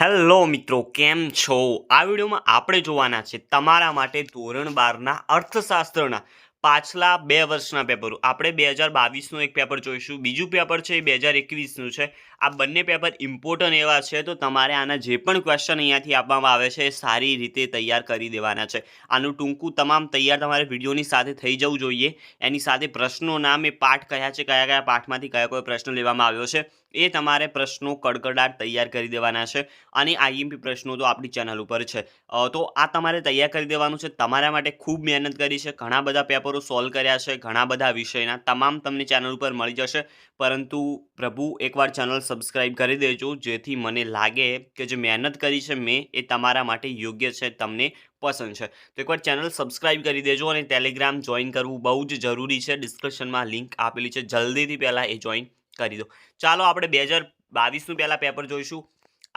Hello મિત્રો, કેમ છો? આ વિડીયોમાં આપણે જોવાના છે તમારા માટે ધોરણ બારના અર્થશાસ્ત્રના પાછલા બે વર્ષના પેપરો આપણે બે હજાર બાવીસનું એક પેપર જોઈશું. બીજું પેપર છે એ બે હજાર એકવીસનું છે. આ બંને પેપર ઇમ્પોર્ટન્ટ એવા છે, તો તમારે આના જે પણ ક્વેશ્ચન અહીંયાથી આપવામાં આવે છે સારી રીતે તૈયાર કરી દેવાના છે. આનું ટૂંકું તમામ તૈયાર તમારે વિડીયોની સાથે થઈ જવું જોઈએ. એની સાથે પ્રશ્નો નામ પાઠ કયા છે, કયા કયા પાઠમાંથી કયા કયો પ્રશ્ન લેવામાં આવ્યો છે, એ તમારે પ્રશ્નો કડકડાટ તૈયાર કરી દેવાના છે અને આઈએમપી પ્રશ્નો તો આપણી ચેનલ ઉપર છે. તો આ તમારે તૈયાર કરી દેવાનું છે. તમારા માટે ખૂબ મહેનત કરી છે. ઘણા બધા પેપરો સોલ્વ કર્યા છે. ઘણા બધા વિષયના તમામ તમને ચેનલ ઉપર મળી જશે. પરંતુ પ્રભુ, એકવાર ચેનલ સબસ્ક્રાઇબ કરી દેજો, જેથી મને લાગે કે જે મહેનત કરી છે મેં, એ તમારા માટે યોગ્ય છે, તમને પસંદ છે. તો એકવાર ચેનલ સબસ્ક્રાઈબ કરી દેજો અને ટેલિગ્રામ જોઈન કરવું બહુ જ જરૂરી છે. ડિસ્ક્રિપ્શનમાં લિંક આપેલી છે. જલ્દીથી પહેલાં એ જોઈન કરી દો. ચાલો આપણે બે હજાર બાવીસનું પહેલાં પેપર જોઈશું.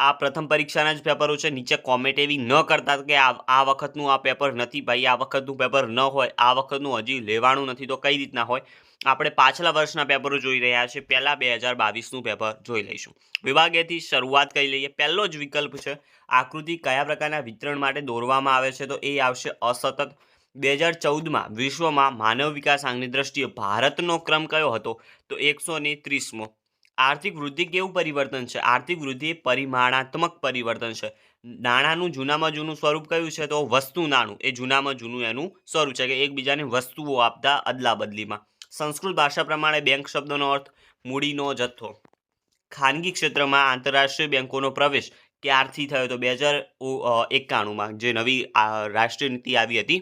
આ પ્રથમ પરીક્ષાના જ પેપરો છે. નીચે કોમેન્ટ એવી ન કરતા કે આ વખતનું આ પેપર નથી ભાઈ, આ વખતનું પેપર ન હોય, આ વખતનું હજી લેવાનું નથી, તો કઈ રીતના હોય? આપણે પાછલા વર્ષના પેપરો જોઈ રહ્યા છે. પહેલાં બે હજાર બાવીસનું પેપર જોઈ લઈશું. વિભાગેથી શરૂઆત કરી લઈએ. પહેલો જ વિકલ્પ છે, આકૃતિ કયા પ્રકારના વિતરણ માટે દોરવામાં આવે છે, તો એ આવશે અસતત. બે હજાર ચૌદમાં વિશ્વમાં માનવ વિકાસ આંગની દ્રષ્ટિએ ભારતનો ક્રમ કયો હતો? તો એકસો ને ત્રીસમો. આર્થિક વૃદ્ધિ કેવું પરિવર્તન છે? આર્થિક વૃદ્ધિ એ પરિમાણાત્મક પરિવર્તન છે. નાણાંનું જૂનામાં જૂનું સ્વરૂપ કયું છે? તો વસ્તુ નાણું. એ જૂનામાં જૂનું એનું સ્વરૂપ છે કે એકબીજાને વસ્તુઓ આપતા અદલા બદલીમાં સંસ્કૃત ભાષા પ્રમાણે બેંક શબ્દનો અર્થ મૂડીનો જથ્થો. ખાનગી ક્ષેત્રમાં આંતરરાષ્ટ્રીય બેંકોનો પ્રવેશ ક્યારથી થયો? તો બે હજાર એકાણુંમાં જે નવી રાષ્ટ્રીય નીતિ આવી હતી,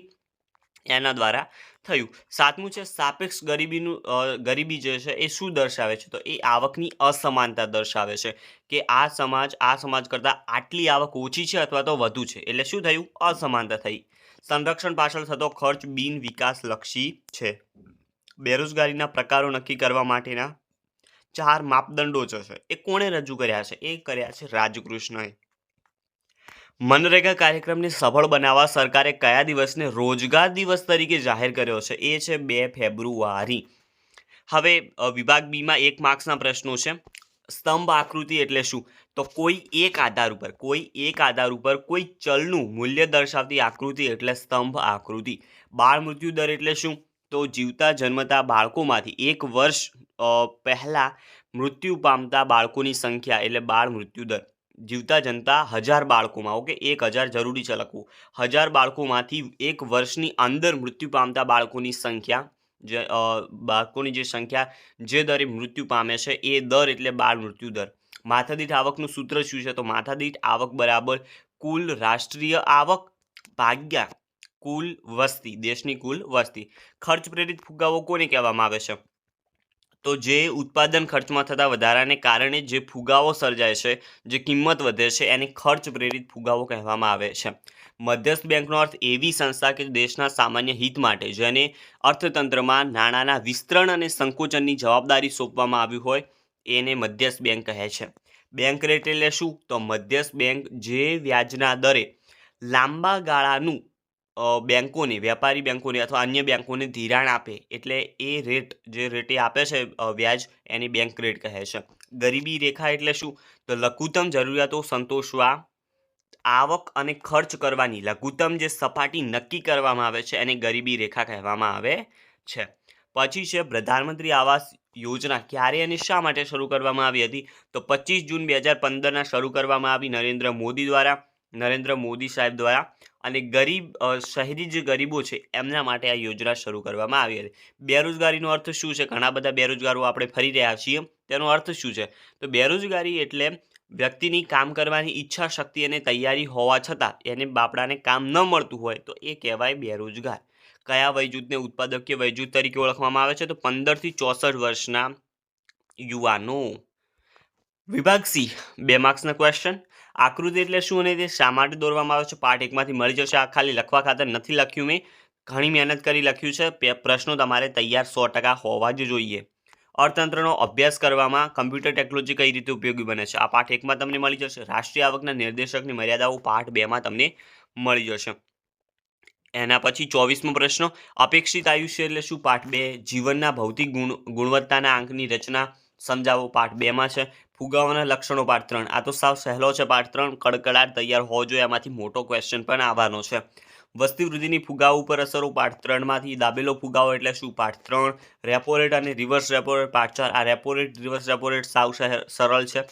એના દ્વારા થયું. સાતમું છે સાપેક્ષ ગરીબીનું ગરીબી જે છે એ શું દર્શાવે છે? તો એ આવકની અસમાનતા દર્શાવે છે કે આ સમાજ આ સમાજ કરતાં આટલી આવક ઓછી છે અથવા તો વધુ છે. એટલે શું થયું? અસમાનતા થઈ. સંરક્ષણ પાછળ થતો ખર્ચ બિન વિકાસલક્ષી છે. બેરોજગારીના પ્રકારો નક્કી કરવા માટેના ચાર માપદંડો જે છે એ કોણે રજૂ કર્યા છે? એ કર્યા છે રાજકૃષ્ણએ. મનરેગા કાર્યક્રમને સફળ બનાવવા સરકારે કયા દિવસને રોજગાર દિવસ તરીકે જાહેર કર્યો છે? એ છે બે ફેબ્રુઆરી. હવે વિભાગ બીમાં એક માર્ક્સના પ્રશ્નો છે. સ્તંભ આકૃતિ એટલે શું? તો કોઈ એક આધાર ઉપર, કોઈ એક આધાર ઉપર કોઈ ચલનું મૂલ્ય દર્શાવતી આકૃતિ એટલે સ્તંભ આકૃતિ. બાળ મૃત્યુ દર એટલે શું? તો જીવતા જન્મતા બાળકોમાંથી એક વર્ષ પહેલાં મૃત્યુ પામતા બાળકોની સંખ્યા એટલે બાળ મૃત્યુ દર. જીવતા જનતા હજાર બાળકોમાં, ઓકે? એક હજાર જરૂરી છે લખવું હજાર બાળકોમાંથી એક વર્ષની અંદર મૃત્યુ પામતા બાળકોની સંખ્યા, જે બાળકોની જે સંખ્યા જે દરે મૃત્યુ પામે છે, એ દર એટલે બાળ મૃત્યુ દર. માથાદીઠ આવકનું સૂત્ર શું છે? તો માથાદીઠ આવક બરાબર કુલ રાષ્ટ્રીય આવક ભાગ્યા કુલ વસ્તી, દેશની કુલ વસ્તી. ખર્ચ પ્રેરિત ફુગાવો કોને કહેવામાં આવે છે? તો જે ઉત્પાદન ખર્ચમાં થતા વધારાને કારણે જે ફુગાવો સર્જાય છે, જે કિંમત વધે છે, એને ખર્ચ પ્રેરિત ફુગાવો કહેવામાં આવે છે. મધ્યસ્થ બેંકનો અર્થ એવી સંસ્થા કે દેશના સામાન્ય હિત માટે, જેને અર્થતંત્રમાં નાણાંના વિસ્તરણ અને સંકોચનની જવાબદારી સોંપવામાં આવી હોય, એને મધ્યસ્થ બેંક કહે છે. બેંક રેટ એટલે શું? તો મધ્યસ્થ બેંક જે વ્યાજના દરે લાંબા ગાળાનું અ, વ્યાપારી બેંકોને અથવા અન્ય બેંકોને ધિરાણ આપે એટલે એ રેટ જે રેટે આપે છે વ્યાજ એની બેંક રેટ કહે છે. ગરીબી રેખા એટલે શું? તો લઘુત્તમ જરૂરિયાતો સંતોષવા આવક અને ખર્ચ કરવાની લઘુત્તમ જે સપાટી નક્કી કરવામાં આવે છે એને ગરીબી રેખા કહેવામાં આવે છે. પછી છે પ્રધાનમંત્રી આવાસ યોજના. ક્યારે અને શા માટે શરૂ કરવામાં આવી હતી? તો પચીસ જૂન બે હજાર પંદરના શરૂ કરવામાં આવી નરેન્દ્ર મોદી દ્વારા નરેન્દ્ર મોદી સાહેબ દ્વારા. અને ગરીબ શહેરી જે ગરીબો છે, એમના માટે આ યોજના શરૂ કરવામાં આવી હતી. બેરોજગારીનો અર્થ શું છે? ઘણા બધા બેરોજગારો આપણે ફરી રહ્યા છીએ. તેનો અર્થ શું છે? તો બેરોજગારી એટલે વ્યક્તિની કામ કરવાની ઈચ્છા શક્તિ અને તૈયારી હોવા છતાં એને બાપડાને કામ ન મળતું હોય તો એ કહેવાય બેરોજગાર. કયા વયજૂથને ઉત્પાદકીય વયજૂથ તરીકે ઓળખવામાં આવે છે? તો પંદરથી ચોસઠ વર્ષના યુવાનો. વિભાગ સી, બે માર્ક્સના ક્વેશ્ચન આકૃતિ એટલે શું અને તે શા માટે દોરવામાં આવે છે? પાર્ટ એકમાંથી મળી જશે. આ ખાલી લખવા ખાતર નથી લખ્યું મેં. ઘણી મહેનત કરી લખ્યું છે. પ્રશ્નો તમારે તૈયાર સો ટકા હોવા જ જોઈએ. અર્થતંત્રનો અભ્યાસ કરવામાં કમ્પ્યુટર ટેકનોલોજી કઈ રીતે ઉપયોગી બને છે? આ પાઠ એકમાં તમને મળી જશે. રાષ્ટ્રીય આવકના નિર્દેશકની મર્યાદાઓ પાઠ બેમાં તમને મળી જશે. એના પછી ચોવીસમો પ્રશ્ન, અપેક્ષિત આયુષ્ય એટલે શું? પાઠ બે, જીવનના ભૌતિક ગુણ ગુણવત્તાના આંકની રચના સમજાવો. પાઠ બેમાં છે. ફુગાવાના લક્ષણો પાર્ટ ત્રણ. આ તો સાવ સહેલો છે પાર્ટ ત્રણ. કડકડાટ તૈયાર હોવો જોઈએ. એમાંથી મોટો ક્વેશ્ચન પણ આવવાનો છે. વસ્તી વૃદ્ધિની ફુગાવ ઉપર અસરો પાઠ ત્રણમાંથી. દાબેલો ફુગાવો એટલે શું? પાર્ટ ત્રણ. રેપો રેટ અને રિવર્સ રેપો રેટ પાર્ટ ચાર. આ repo rate reverse repo rate સાવ સરળ છે.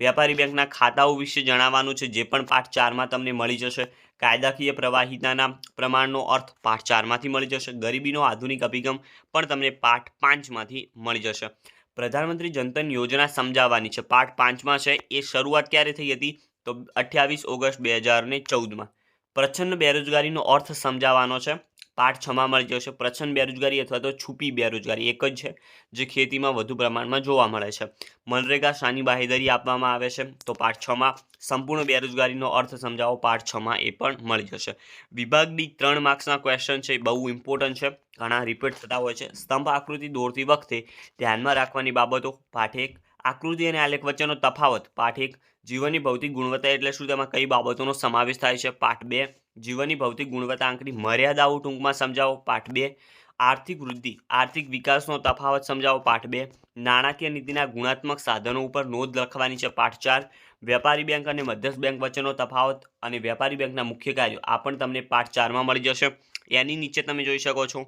વ્યાપારી બેંકના ખાતાઓ વિશે જણાવવાનું છે. જે પણ પાઠ ચારમાં તમને મળી જશે. કાયદાકીય પ્રવાહિતાના પ્રમાણનો અર્થ પાઠ ચારમાંથી મળી જશે. ગરીબીનો આધુનિક અભિગમ પણ તમને પાઠ પાંચમાંથી મળી જશે. પ્રધાનમંત્રી જનધન યોજના સમજાવવાની છે. પાઠ પાંચમાં છે, એ શરૂઆત ક્યારે થઈ હતી? તો અઠ્યાવીસ ઓગસ્ટ બે હજાર ને ચૌદમાં. પ્રચ્છન્ન બેરોજગારીનો અર્થ સમજાવવાનો છે. પાઠ છમાં મળી જશે પ્રચ્છન્ન બેરોજગારી અથવા તો છુપી બેરોજગારી, એક જ છે, જે ખેતીમાં વધુ પ્રમાણમાં જોવા મળે છે. મનરેગા શાની બાહેધરી આપવામાં આવે છે, તો પાઠ છમાં સંપૂર્ણ બેરોજગારીનો અર્થ સમજાવો, પાઠ છમાં એ પણ મળી જશે. વિભાગ ડી ત્રણ માર્ક્સના ક્વેશ્ચન છે, એ બહુ ઇમ્પોર્ટન્ટ છે, ઘણા રિપીટ થતા હોય છે. સ્તંભ આકૃતિ દોરતી વખતે ધ્યાનમાં રાખવાની બાબતો, પાઠ એક, આકૃતિ અને આલેખ વચ્ચેનો તફાવત, પાઠ એક જીવનની ભૌતિક ગુણવત્તા એટલે શું? તેમાં કઈ બાબતોનો સમાવેશ થાય છે? પાઠ બે. જીવનની ભૌતિક ગુણવત્તા આંકની મર્યાદાઓ ટૂંકમાં સમજાવો. પાઠ બે. આર્થિક વૃદ્ધિ. આર્થિક વિકાસનો તફાવત સમજાવો. પાઠ બે. નાણાકીય નીતિના ગુણાત્મક સાધનો ઉપર નોંધ લખવાની છે. પાઠ ચાર. વેપારી બેંક અને મધ્યસ્થ બેંક વચ્ચેનો તફાવત અને વેપારી બેંકના મુખ્ય કાર્યો. આ પણ તમને પાઠ ચારમાં મળી જશે. એની નીચે તમે જોઈ શકો છો.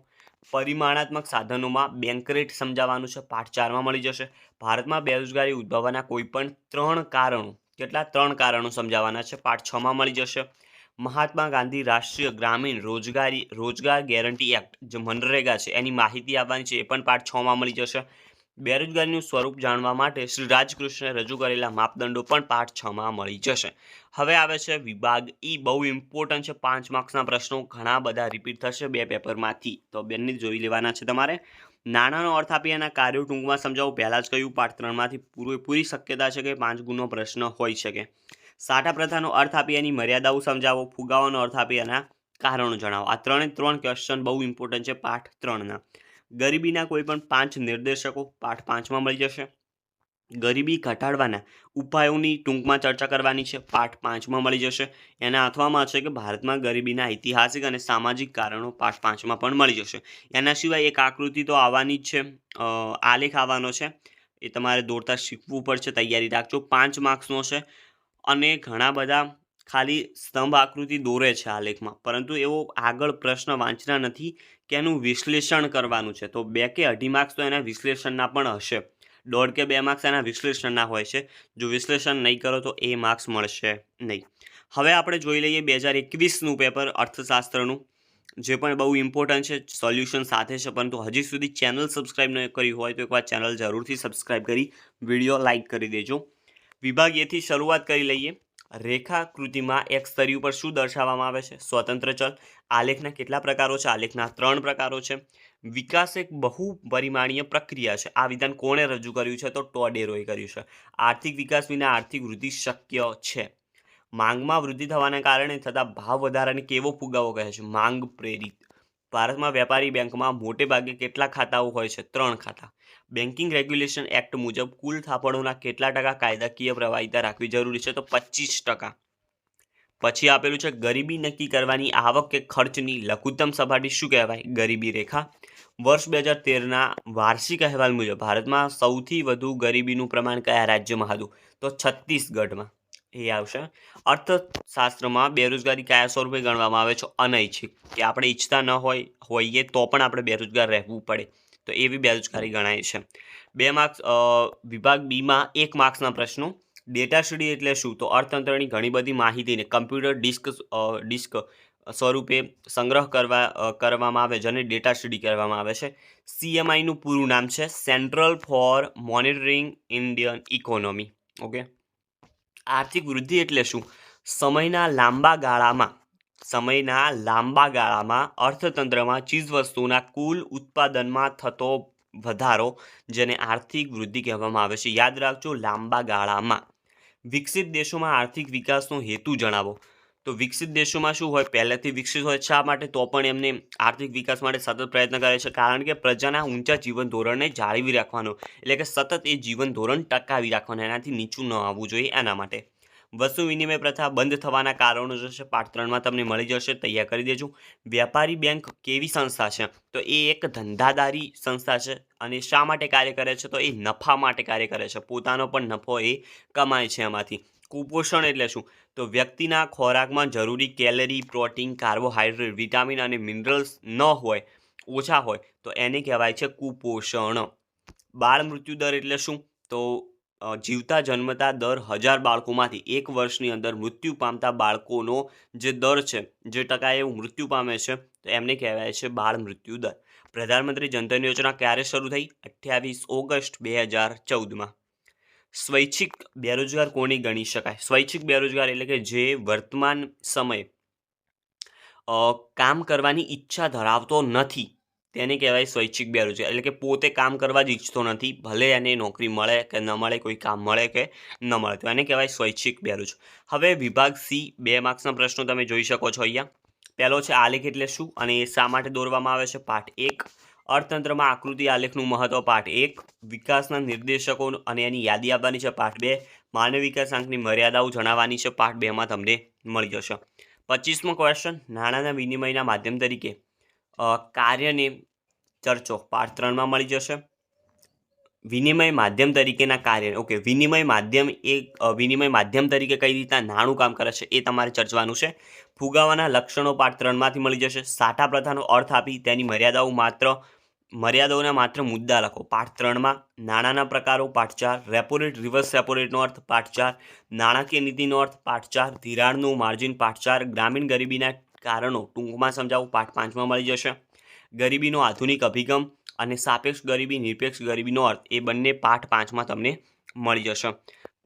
પરિમાણાત્મક સાધનોમાં બેંક રેટ સમજાવવાનું છે. પાઠ ચારમાં મળી જશે. ભારતમાં બેરોજગારી ઉદ્ભવવાના કોઈપણ ત્રણ કારણો કેટલા ત્રણ કારણો સમજાવવાના છે? પાઠ છમાં મળી જશે. મહાત્મા ગાંધી રાષ્ટ્રીય ગ્રામીણ રોજગારી, રોજગાર ગેરંટી એક્ટ, જે મનરેગા છે, એની માહિતી આપવાની છે, એ પણ પાઠ છમાં મળી જશે. બેરોજગારીનું સ્વરૂપ જાણવા માટે શ્રી રાજકૃષ્ણે રજૂ કરેલા માપદંડો પણ પાઠ છમાં મળી જશે. હવે આવે છે વિભાગ ઈ, બહુ ઇમ્પોર્ટન્ટ છે, પાંચ માર્ક્સના પ્રશ્નો ઘણા બધા રિપીટ થશે બે પેપરમાંથી તો બંને જોઈ લેવાના છે તમારે. નાણાંનો અર્થ આપી એના કાર્યો ટૂંકમાં સમજાવું. પહેલાં જ કહ્યું, પાઠ ત્રણમાંથી પૂરેપૂરી પૂરી શક્યતા છે કે પાંચ ગુણનો પ્રશ્ન હોઈ શકે. સાટા પ્રથાનો અર્થ આપી એની મર્યાદાઓ સમજાવો. ફુગાવાનો અર્થ આપી એના કારણો જણાવો. આ ત્રણે ત્રણ ક્વેશ્ચન બહુ ઇમ્પોર્ટન્ટ છે, પાઠ ત્રણના. ગરીબીના કોઈ પણ પાંચ નિર્દેશકો પાઠ પાંચમાં મળી જશે. ગરીબી ઘટાડવાના ઉપાયોની ટૂંકમાં ચર્ચા કરવાની છે. પાઠ પાંચમાં મળી જશે. એના અથવામાં છે કે ભારતમાં ગરીબીના ઐતિહાસિક અને સામાજિક કારણો પાઠ પાંચમાં પણ મળી જશે. એના સિવાય એક આકૃતિ તો આવવાની જ છે. આલેખ આવવાનો છે. એ તમારે દોરતા શીખવું પડશે. તૈયારી રાખજો. પાંચ માર્ક્સનો છે. અને ઘણા બધા ખાલી સ્તંભ આકૃતિ દોરે છે આલેખમાં. પરંતુ એવો આગળ પ્રશ્ન વાંચના નથી કે એનું વિશ્લેષણ કરવાનું છે. તો બે કે અઢી માર્ક્સ તો એના વિશ્લેષણના પણ હશે. દોઢ કે બે માર્ક્સ એના વિશ્લેષણના હોય છે. જો વિશ્લેષણ નહીં કરો તો એ માર્ક્સ મળશે નહીં. હવે આપણે જોઈ લઈએ બે હજાર એકવીસનું પેપર અર્થશાસ્ત્રનું, જે પણ બહુ ઇમ્પોર્ટન્ટ છે સોલ્યુશન સાથે છે, પરંતુ હજી સુધી ચેનલ સબસ્ક્રાઇબ ન કરી હોય તો એકવાર ચેનલ જરૂરથી સબસ્ક્રાઇબ કરી વીડિયો લાઇક કરી દેજો. વિભાગીયથી શરૂઆત કરી લઈએ. રેખાકૃતિમાં એક સ્તરી ઉપર શું દર્શાવવામાં આવે છે? સ્વતંત્ર ચલ. આલેખના કેટલા પ્રકારો છે? આલેખના ત્રણ પ્રકારો છે. વિકાસ એક બહુ પરિમાણીય પ્રક્રિયા છે. આ વિધાન કોણે રજૂ કર્યું છે તો ટોડેરોએ કર્યું છે. આર્થિક વિકાસ વિના આર્થિક વૃદ્ધિ શક્ય છે. માંગમાં વૃદ્ધિ થવાના કારણે થતા ભાવ વધારાને કેવો ફુગાવો કહે છે? માંગ પ્રેરિત. ભારતમાં વેપારી બેંકમાં મોટે ભાગે કેટલા ખાતાઓ હોય છે? ત્રણ ખાતા. બેન્કિંગ રેગ્યુલેશન એક્ટ મુજબ કુલ થાપણોના કેટલા ટકા કાયદાકીય પ્રવાહિતા રાખવી જરૂરી છે તો પચીસ ટકા. પછી આપેલું છે, ગરીબી નક્કી કરવાની આવક કે ખર્ચની લઘુત્તમ સપાટી શું કહેવાય? ગરીબી રેખા. વર્ષ બે હજાર તેરના વાર્ષિક અહેવાલ મુજબ ભારતમાં સૌથી વધુ ગરીબીનું પ્રમાણ કયા રાજ્યમાં હતું? તો છત્તીસગઢમાં. એ આવશે. અર્થશાસ્ત્રમાં બેરોજગારી કયા સ્વરૂપે ગણવામાં આવે છે? અનૈચ્છિક. કે આપણે ઈચ્છતા ન હોય, હોઈએ તો પણ આપણે બેરોજગાર રહેવું પડે. તો એવી બેરોજગારી ગણાય છે. બે માર્ક્સ વિભાગ બીમાં એક માર્ક્સના પ્રશ્નો. ડેટા સ્ટડી એટલે શું? તો અર્થતંત્રની ઘણી બધી માહિતીને કમ્પ્યુટર ડિસ્ક ડિસ્ક સ્વરૂપે સંગ્રહ કરવા કરવામાં આવે જેને ડેટા સ્ટડી કહેવામાં આવે છે. સીએમઆઈનું પૂરું નામ છે central for monitoring Indian economy okay? આર્થિક વૃદ્ધિ એટલે શું? સમયના લાંબા ગાળામાં, સમયના લાંબા ગાળામાં અર્થતંત્રમાં ચીજવસ્તુના કુલ ઉત્પાદનમાં થતો વધારો જેને આર્થિક વૃદ્ધિ કહેવામાં આવે છે. યાદ રાખજો, લાંબા ગાળામાં વિકસિત દેશોમાં આર્થિક વિકાસનો હેતુ જણાવો. તો વિકસિત દેશોમાં શું હોય? પહેલેથી વિકસિત હોય શા માટે? તો પણ એમને આર્થિક વિકાસ માટે સતત પ્રયત્ન કરે છે. કારણ કે પ્રજાના ઊંચા જીવન ધોરણને જાળવી રાખવાનો, એટલે કે સતત એ જીવન ધોરણ ટકાવી રાખવાનું, એનાથી નીચું ન આવવું જોઈએ એના માટે. વસ્તુ વિનિમય પ્રથા બંધ થવાના કારણો જે છે પાર્ટ ત્રણમાં તમને મળી જશે. તૈયાર કરી દેજો. વ્યાપારી બેંક કેવી સંસ્થા છે? તો એ એક ધંધાદારી સંસ્થા છે અને શા માટે કાર્ય કરે છે? તો એ નફા માટે કાર્ય કરે છે. પોતાનો પણ નફો એ કમાય છે એમાંથી. કુપોષણ એટલે શું? તો વ્યક્તિના ખોરાકમાં જરૂરી કેલરી, પ્રોટીન, કાર્બોહાઈડ્રેટ, વિટામિન અને મિનરલ્સ ન હોય, ઓછા હોય, તો એને કહેવાય છે કુપોષણ. બાળ મૃત્યુ દર એટલે શું? તો જીવતા જન્મતા દર હજાર બાળકોમાંથી એક વર્ષની અંદર મૃત્યુ પામતા બાળકોનો જે દર છે, જે ટકા એવું મૃત્યુ પામે છે, તો એમને કહેવાય છે બાળ મૃત્યુ દર. પ્રધાનમંત્રી જનધન યોજના ક્યારે શરૂ થઈ? અઠ્યાવીસ ઓગસ્ટ બે હજાર ચૌદમાં. સ્વૈચ્છિક બેરોજગાર કોની ગણી શકાય? સ્વૈચ્છિક બેરોજગાર એટલે કે જે વર્તમાન સમયે કામ કરવાની ઈચ્છા ધરાવતો નથી. તેને કહેવાય સ્વૈચ્છિક બેરોજગાર એટલે કે પોતે કામ કરવા જ ઈચ્છતો નથી. ભલે એને નોકરી મળે કે ન મળે, કોઈ કામ મળે કે ન મળે, તો એને કહેવાય સ્વૈચ્છિક બેરોજગાર હવે વિભાગ સી બે માર્ક્સના પ્રશ્નો તમે જોઈ શકો છો અહીંયા. પહેલો છે આલેખ એટલે શું અને એ શા માટે દોરવામાં આવે છે? પાઠ એક. અર્થતંત્રમાં આકૃતિ આલેખનું મહત્વ, પાઠ એક. વિકાસના નિર્દેશકો અને એની યાદી આપવાની છે, પાઠ બે. માનવ વિકાસ આંકની મર્યાદાઓ જણાવવાની છે, પાઠ બેમાં તમને મળી જશે. પચીસમો ક્વેશ્ચન નાણાંના વિનિમયના માધ્યમ તરીકે કાર્યને ચર્ચો પાઠ ત્રણમાં મળી જશે. વિનિમય માધ્યમ તરીકેના કાર્ય, ઓકે, વિનિમય માધ્યમ એ વિનિમય માધ્યમ તરીકે કઈ રીતના નાણું કામ કરે છે એ તમારે ચર્ચવાનું છે. ફુગાવાના લક્ષણો પાઠ ત્રણમાંથી મળી જશે. સાટા પ્રથાનો અર્થ આપી તેની મર્યાદાઓ માત્ર, મર્યાદાઓના માત્ર મુદ્દા લખો. પાઠ ત્રણમાં નાણાંના પ્રકારો પાઠ ચાર રેપોરેટ રિવર્સ રેપોરેટનો અર્થ પાઠ ચાર, નાણાકીય નીતિનો અર્થ પાઠ ચાર, ધિરાણનું માર્જિન પાઠ ચાર, ગ્રામીણ ગરીબીના કારણો ટૂંકમાં સમજાવું પાઠ પાંચમાં મળી જશે. ગરીબીનો આધુનિક અભિગમ અને સાપેક્ષ ગરીબી, નિરપેક્ષ ગરીબીનો અર્થ એ બંને પાઠ પાંચમાં તમને મળી જશે.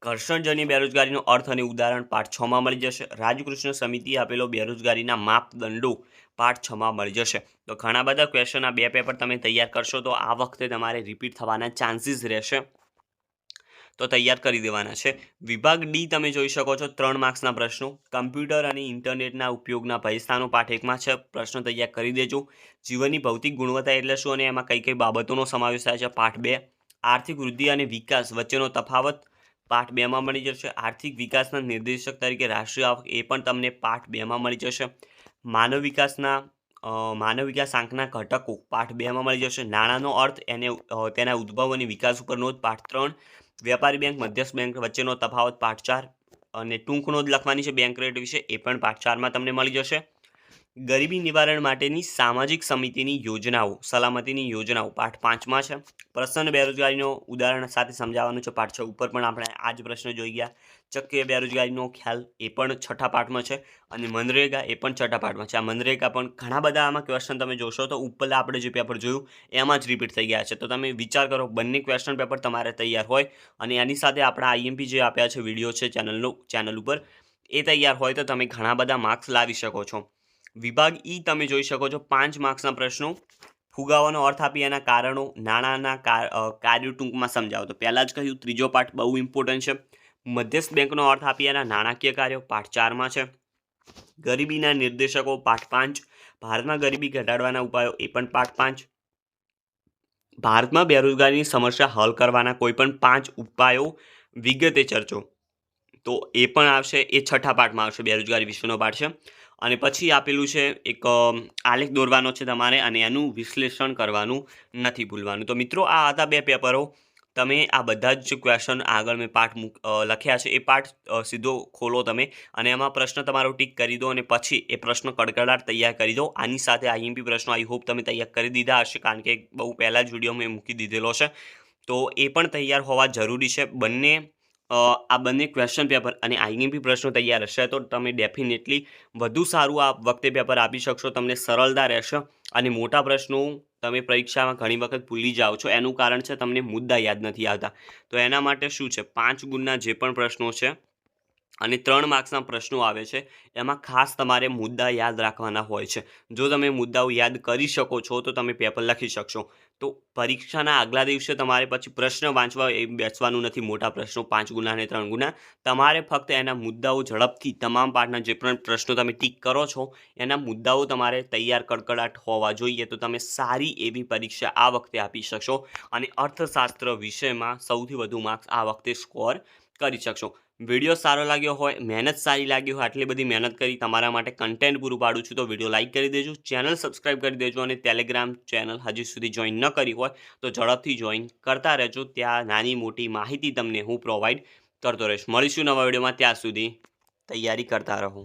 ઘર્ષણજન્ય બેરોજગારીનો અર્થ અને ઉદાહરણ પાઠ છમાં મળી જશે. રાજકૃષ્ણ સમિતિ આપેલો બેરોજગારીના માપદંડો પાઠ છમાં મળી જશે. તો ઘણા બધા ક્વેશ્ચન આ બે પેપર તમે તૈયાર કરશો તો આ વખતે તમારે રિપીટ થવાના ચાન્સીસ રહેશે. તો તૈયાર કરી દેવાના છે. વિભાગ ડી તમે જોઈ શકો છો ત્રણ માર્ક્સના પ્રશ્નો. કમ્પ્યુટર અને ઇન્ટરનેટના ઉપયોગના ભયસ્થાનો પાઠ એકમાં છે. પ્રશ્ન તૈયાર કરી દેજો. જીવનની ભૌતિક ગુણવત્તા એટલે શું અને એમાં કઈ કઈ બાબતોનો સમાવેશ થાય છે? પાઠ બે. આર્થિક વૃદ્ધિ અને વિકાસ વચ્ચેનો તફાવત પાઠ બેમાં મળી જશે. આર્થિક વિકાસના નિર્દેશક તરીકે રાષ્ટ્રીય આવક એ પણ તમને પાઠ બેમાં મળી જશે. માનવ વિકાસના માનવ વિકાસ આંકના ઘટકો પાઠ બેમાં મળી જશે. નાણાંનો અર્થ એને તેના ઉદ્ભવ અને વિકાસ ઉપર નોંધ. પાઠ ત્રણ. વ્યાપારી બેંક, મધ્યસ્થ બેંક વચ્ચેનો તફાવત પાઠ ચાર અને ટૂંકનો જ લખવાની છે બેંક રેટ વિશે, એ પણ પાઠ ચારમાં તમને મળી જશે. ગરીબી નિવારણ માટેની સામાજિક સમિતિની યોજનાઓ, સલામતીની યોજનાઓ, પાઠ પાંચમાં છે. પ્રસન્ન બેરોજગારીનો ઉદાહરણ સાથે સમજાવવાનું છે. પાઠ છ ઉપર પણ આપણે આ જ પ્રશ્ન જોઈ ગયા. ચક્રીય બેરોજગારીનો ખ્યાલ એ પણ છઠ્ઠા પાઠમાં છે અને મનરેગા એ પણ છઠ્ઠા પાઠમાં છે. આ મનરેગા પણ ઘણા બધા આમાં ક્વેશ્ચન તમે જોશો તો ઉપરલા આપણે જે પેપર જોયું એમાં જ રિપીટ થઈ ગયા છે. તો તમે વિચાર કરો બંને ક્વેશ્ચન પેપર તમારે તૈયાર હોય અને એની સાથે આપણા આઈએમપી જે આપ્યા છે વીડિયો છે ચેનલનો, ચેનલ ઉપર, એ તૈયાર હોય તો તમે ઘણા બધા માર્ક્સ લાવી શકો છો. વિભાગ ઈ તમે જોઈ શકો છો પાંચ માર્ક્સના પ્રશ્નો. ફુગાવાનો અર્થ આપી એના કારણો નાણાંના કાર્યો ટૂંકમાં સમજાવો. તો પહેલાં જ કહ્યું, ત્રીજો પાઠ બહુ ઇમ્પોર્ટન્ટ છે. મધ્યસ્થ બેંકનો અર્થ આપી એના નાણાકીય કાર્યો પાઠ ચારમાં છે. ગરીબીના નિર્દેશકો પાઠ પાંચ. ભારતમાં ગરીબી ઘટાડવાના ઉપાયો એ પણ પાઠ પાંચ. ભારતમાં બેરોજગારીની સમસ્યા હલ કરવાના કોઈ પણ પાંચ ઉપાયો વિગતે ચર્ચો. તો એ પણ આવશે, એ છઠ્ઠા પાઠમાં આવશે બેરોજગારી વિશ્વનો પાઠ છે. અને પછી આપેલું છે એક આલેખ દોરવાનો છે તમારે અને એનું વિશ્લેષણ કરવાનું નથી ભૂલવાનું. તો મિત્રો, આ હતા બે પેપરો. તમે આ બધા જ ક્વેશ્ચન આગળ મેં પાઠ મૂક લખ્યા છે. એ પાઠ સીધો ખોલો તમે અને એમાં પ્રશ્ન તમારો ટીક કરી દો અને પછી એ પ્રશ્ન કડકડાટ તૈયાર કરી દો. આની સાથે આઈએમપી પ્રશ્નો આઈ હોપ તમે તૈયાર કરી દીધા હશે, કારણ કે બહુ પહેલાં જ વીડિયો મેં મૂકી દીધેલો છે. તો એ પણ તૈયાર હોવા જરૂરી છે. બંને આ બંને ક્વેશ્ચન પેપર અને આઈએમપી પ્રશ્નો તૈયાર હશે, તો તમે ડેફિનેટલી વધુ સારું આ વખતે પેપર આપી શકશો, તમને સરળતા રહેશે અને મોટા પ્રશ્નો તમે પરીક્ષામાં ઘણી વખત ભૂલી જાઓ છો. એનું કારણ છે તમને મુદ્દા યાદ નથી આવતા. તો એના માટે શું છે? પાંચ ગુણના જે પણ પ્રશ્નો છે અને ત્રણ માર્ક્સના પ્રશ્નો આવે છે. એમાં ખાસ તમારે મુદ્દા યાદ રાખવાના હોય છે. જો તમે મુદ્દાઓ યાદ કરી શકો છો, તો તમે પેપર લખી શકશો. તો પરીક્ષાના આગલા દિવસે તમારે પછી પ્રશ્ન વાંચવા એ બેસવાનું નથી, મોટા પ્રશ્નો પાંચ ગુના અને ત્રણ ગુના. તમારે ફક્ત એના મુદ્દાઓ ઝડપથી, તમામ પાઠના જે પણ પ્રશ્નો તમે ટીક કરો છો, એના મુદ્દાઓ તમારે તૈયાર કડકડાટ હોવા જોઈએ, તો તમે સારી એવી પરીક્ષા આ વખતે આપી શકશો. અને અર્થશાસ્ત્ર વિષયમાં સૌથી વધુ માર્ક્સ આ વખતે સ્કોર કરી શકશો. વીડિયો સારો લાગ્યો હોય, મહેનત સારી લાગી હોય, આટલી બધી મહેનત કરી, તમારા માટે કન્ટેન્ટ પૂરું પાડું છું, તો વીડિયો લાઇક કરી દેજો ચેનલ સબસ્ક્રાઇબ કરી દેજો અને ટેલિગ્રામ ચેનલ હજી સુધી જોઈન ન કરી હોય, તો ઝડપથી જોઈન કરતા રહેજો. ત્યાં નાની મોટી માહિતી તમને હું પ્રોવાઈડ કરતો રહીશ. મળીશું નવા વિડીયોમાં, ત્યાં સુધી તૈયારી કરતા રહો.